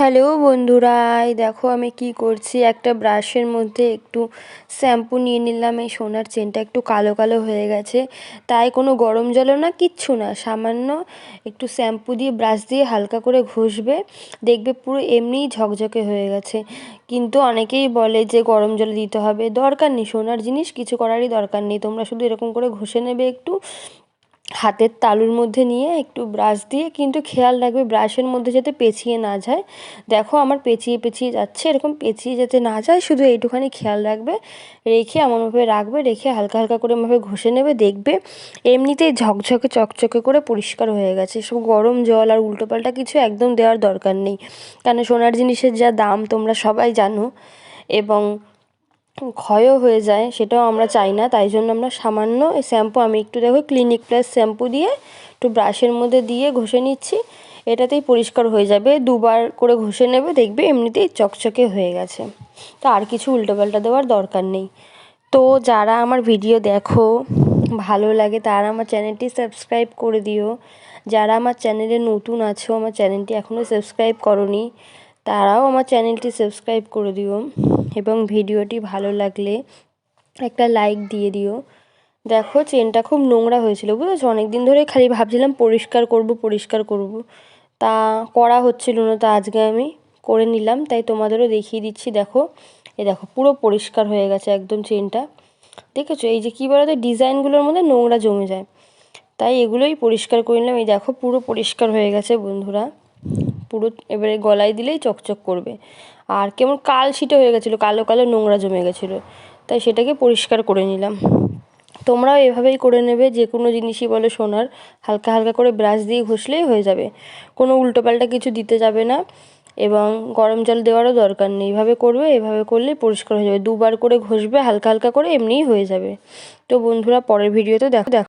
Hello বন্ধুরা, এই দেখো আমি কি করছি। একটা ব্রাশের মধ্যে একটু শ্যাম্পু নিয়ে নিলাম, এই সোনার চেনটা একটু কালো কালো হয়ে গেছে। তাই কোনো গরম জলও না, কিচ্ছু না, সামান্য একটু শ্যাম্পু দিয়ে, ব্রাশ দিয়ে হালকা করে ঘষবে। দেখবে পুরো এমনিই ঝকঝকে হয়ে গেছে। কিন্তু অনেকেই বলে যে গরম জল দিতে হবে, দরকার নেই, সোনার জিনিস কিছু করারই দরকার নেই। তোমরা শুধু এরকম করে ঘষে নেবে একটু হাতের তালুর মধ্যে নিয়ে একটু ব্রাশ দিয়ে, কিন্তু খেয়াল রাখবে ব্রাশের মধ্যে যাতে পেঁচিয়ে না যায়। দেখো আমার পেঁচিয়ে পেঁচিয়ে যাচ্ছে, এরকম পেঁচিয়ে যাতে না যায়, শুধু এইটুখানি খেয়াল রাখবে, রেখে এমনভাবে রাখবে, রেখে হালকা হালকা করে এভাবে ঘষে নেবে, দেখবে এমনিতেই ঝকঝকে চকচকে করে পরিষ্কার হয়ে গেছে। সব গরম জল আর উল্টোপাল্টা কিছু একদম দেওয়ার দরকার নেই। কারণ সোনার জিনিসের যা দাম তোমরা সবাই জানো, এবং ক্ষয়ও হয়ে যায়, সেটাও আমরা চাই না। তাই জন্য আমরা সামান্য এই শ্যাম্পু, আমি একটু দেখো ক্লিনিক প্লাস শ্যাম্পু দিয়ে একটু ব্রাশের মধ্যে দিয়ে ঘষে নিচ্ছি। এটাতেই পরিষ্কার হয়ে যাবে, দুবার করে ঘষে নেবে, দেখবে এমনিতেই চকচকে হয়ে গেছে। তো আর কিছু উল্টোপাল্টা দেওয়ার দরকার নেই। তো যারা আমার ভিডিও দেখো, ভালো লাগে তারা আমার চ্যানেলটি সাবস্ক্রাইব করে দিও। যারা আমার চ্যানেলে নতুন আছো, আমার চ্যানেলটি এখনও সাবস্ক্রাইব করনি তারাও আমার চ্যানেলটি সাবস্ক্রাইব করে দিও এবং ভিডিওটি ভালো লাগলে একটা লাইক দিয়ে দিও। দেখো চেনটা খুব নোংরা হয়েছিল, বুঝেছ? অনেক দিন ধরে খালি ভাবছিলাম পরিষ্কার করব পরিষ্কার করব। তা করা হচ্ছিল না, তা আজকে আমি করে নিলাম, তাই তোমাদেরও দেখিয়ে দিচ্ছি, দেখো। এ দেখো, পুরো পরিষ্কার হয়ে গেছে একদম চেনটা। দেখেছ? এই যে কী বলতো, ডিজাইনগুলোর মধ্যে নোংরা জমে যায়। তাই এগুলোই পরিষ্কার করে নিলাম। এই দেখো, পুরো পরিষ্কার হয়ে গেছে বন্ধুরা। পুরো এবারে গলায় দিলেই চকচক করবে। আর কেমন কালশিটে হয়ে গেছিল, কালো কালো নোংরা জমে গেছিল, তাই সেটাকে পরিষ্কার করে নিলাম। তোমরাও এভাবেই করে নেবে, যে কোনো জিনিসই বলো সোনার, হালকা হালকা করে ব্রাশ দিয়ে ঘষলেই হয়ে যাবে। কোনো উল্টোপাল্টা কিছু দিতে যাবে না, এবং গরম জল দেওয়ারও দরকার নেই। এভাবে করবে, এভাবে করলেই পরিষ্কার হয়ে যাবে। দুবার করে ঘষবে, হালকা হালকা করে, এমনিই হয়ে যাবে। তো বন্ধুরা, পরের ভিডিওতে দেখো দেখো